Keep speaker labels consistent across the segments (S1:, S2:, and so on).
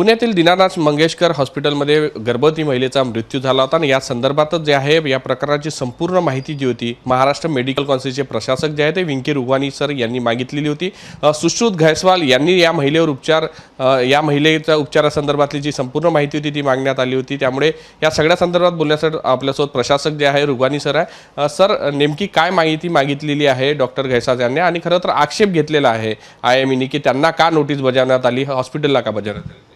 S1: पुण्यातील दीनानाथ मंगेशकर हॉस्पिटलमध्ये गर्भवती महिलेचा मृत्यू झाला होता आणि या संदर्भातच जे आहे या प्रकाराची संपूर्ण माहिती जी होती महाराष्ट्र मेडिकल कॉन्सिलचे प्रशासक जे आहे ते विंकी रुगवानी सर यांनी मागितलेली होती. सुश्रुत घैसवाल यांनी या महिलेवर उपचार या महिलेच्या उपचारासंदर्भातली जी संपूर्ण माहिती होती ती मागण्यात आली होती. त्यामुळे या सगळ्या संदर्भात बोलण्यासाठी आपल्यासोबत प्रशासक जे आहे रुगवानी सर आहे. सर नेमकी काय माहिती मागितलेली आहे डॉक्टर घैसाज यांनी? आणि खरं तर आक्षेप घेतलेला आहे आय एम की त्यांना का नोटीस बजावण्यात आली? हॉस्पिटलला का बजावण्यात आली?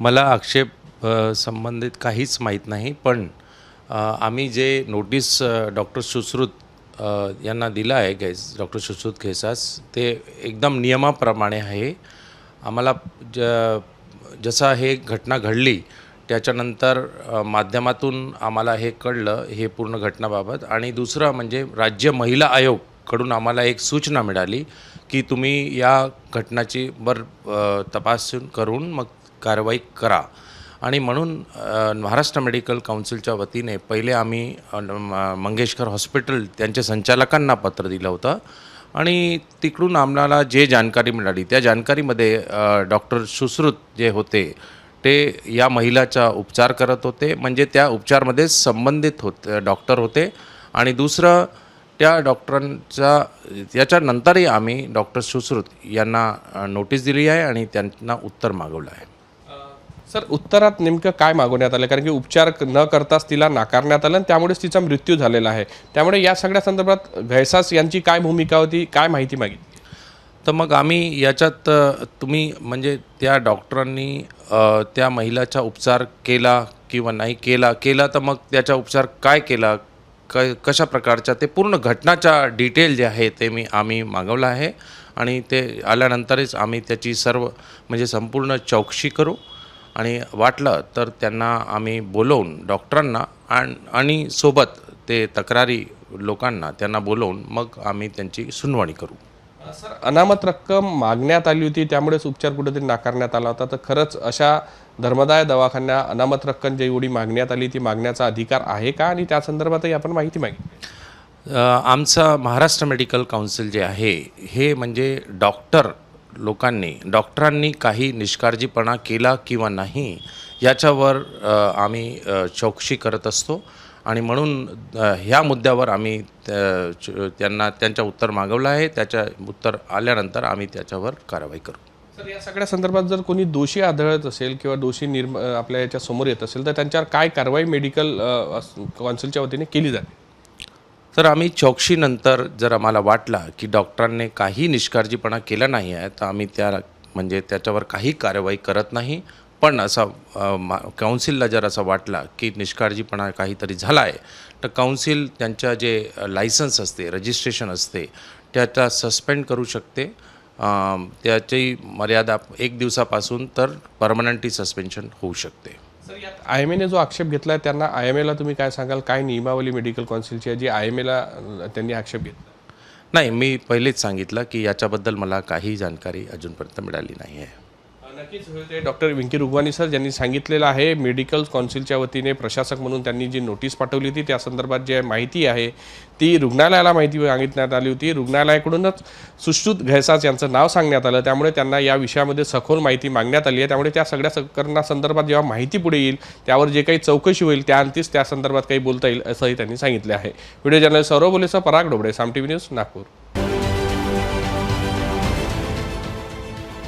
S2: मला आक्षेप संबंधित काहीच माहीत नाही पण आम्ही जे नोटीस डॉक्टर सुश्रुत यांना दिलं आहे गैस डॉक्टर सुश्रुत घेसास ते एकदम नियमाप्रमाणे आहे. आम्हाला ज जसा हे घटना घडली त्याच्यानंतर माध्यमातून आम्हाला हे कळलं हे पूर्ण घटनाबाबत. आणि दुसरं म्हणजे राज्य महिला आयोगकडून आम्हाला एक सूचना मिळाली की तुम्ही या घटनाची बर तपासून करून मग कारवाई करा. आणि म्हणून महाराष्ट्र मेडिकल काउन्सिलच्या वतीने पहिले आम्ही म- मंगेशकर हॉस्पिटल त्यांच्या संचालकांना पत्र दिलं होतं. आणि तिकडून आम्हाला जे जानकारी मिळाली त्या जानकारीमध्ये डॉक्टर सुश्रुत जे होते ते या महिलाचा उपचार करत होते. म्हणजे त्या उपचारमध्ये संबंधित होते डॉक्टर होते. आणि दुसरं त्या डॉक्टरांचा याच्यानंतरही आम्ही डॉक्टर सुश्रुत यांना नोटीस दिली आहे आणि त्यांना उत्तर मागवलं आहे.
S1: सर उत्तरात नेमकं काय मागवण्यात आलं? कारण की उपचार न करताच तिला नाकारण्यात आलं आणि त्यामुळेच तिचा मृत्यू झालेला आहे. त्यामुळे या सगळ्या संदर्भात घैसास यांची काय भूमिका होती? काय माहिती मागितली?
S2: तर मग आम्ही याच्यात तुम्ही म्हणजे त्या डॉक्टरांनी त्या महिलाचा उपचार केला किंवा नाही केला? केला तर मग त्याचा उपचार काय केला? क कशा प्रकारच्या? ते पूर्ण घटनाच्या डिटेल जे आहे ते मी आम्ही मागवलं आहे. आणि ते आल्यानंतरच आम्ही त्याची सर्व म्हणजे संपूर्ण चौकशी करू. आणि वाटलं तर त्यांना आम्ही बोलवून डॉक्टरांना आणि सोबत ते तक्रारी लोकांना त्यांना बोलवून मग आम्ही त्यांची सुनावणी करू.
S1: सर अनामत रक्कम मागण्यात आली होती त्यामुळेच उपचार कुठेतरी नाकारण्यात आला होता. तर खरंच अशा धर्मदाय दवाखान्या अनामत रक्कम जी एवढी मागण्यात आली ती मागण्याचा अधिकार आहे का? आणि त्या संदर्भातही आपण माहिती मागितली
S2: आमचं महाराष्ट्र मेडिकल काउन्सिल जे आहे हे म्हणजे डॉक्टर लोकांनी डॉक्टरांनी काही निष्काळजीपणा केला किंवा नाही याच्यावर आम्ही चौकशी करत असतो. आणि म्हणून ह्या मुद्द्यावर आम्ही च- त्यांना त्यांच्या उत्तर मागवलं आहे. त्याच्या उत्तर आल्यानंतर आम्ही त्याच्यावर कारवाई करू.
S1: या सगळ्या संदर्भात जर कोणी दोषी आढळत असेल किंवा दोषी निर्म आपल्या याच्या समोर येत असेल तर त्यांच्यावर काय कारवाई मेडिकल कौन्सिलच्या वतीने केली जाते?
S2: तर आम्ही चौकशीनंतर जर आम्हाला वाटला की डॉक्टरांनी काही निष्काळजीपणा केला नाही आहे तर आम्ही त्या म्हणजे त्याच्यावर काही कारवाई करत नाही. पण असा मा काउन्सिलला जर असं वाटला की निष्काळजीपणा काहीतरी झाला आहे तर काउन्सिल त्यांच्या जे लायसन्स असते रजिस्ट्रेशन असते त्याचा सस्पेंड करू शकते. त्याची मर्यादा एक दिवसापासून तर परमनंटली सस्पेन्शन होऊ शकते.
S1: आय एम एने जो आक्षेप घेतला आहे त्यांना आय एम एला तुम्ही काय सांगाल? काय नियमावली मेडिकल कौन्सिलची आहे जी आय एम एला त्यांनी आक्षेप घेतला?
S2: नाही मी पहिलेच सांगितलं की याच्याबद्दल मला काही जानकारी अजूनपर्यंत मिळाली नाही आहे.
S1: नक्कीच होते डॉक्टर विंकी रुगवानी सर ज्यांनी सांगितलेलं आहे. मेडिकल कौन्सिलच्या वतीने प्रशासक म्हणून त्यांनी जी नोटीस पाठवली होती त्या संदर्भात जी माहिती आहे ती रुग्णालयाला माहिती सांगितण्यात आली होती. रुग्णालयाकडूनच सुश्रुत घैसास यांचं नाव सांगण्यात आलं. त्यामुळे त्यांना या विषयामध्ये सखोल माहिती मागण्यात आली आहे. त्यामुळे त्या सगळ्या प्रकरणा संदर्भात जेव्हा माहिती पुढे येईल त्यावर जे काही चौकशी होईल त्याअंतीच त्या संदर्भात काही बोलता येईल असंही त्यांनी सांगितले आहे. व्हिडिओ जर्नलिस्ट सौरभ बोलेसह पराग डोबडे साम टी न्यूज नागपूर.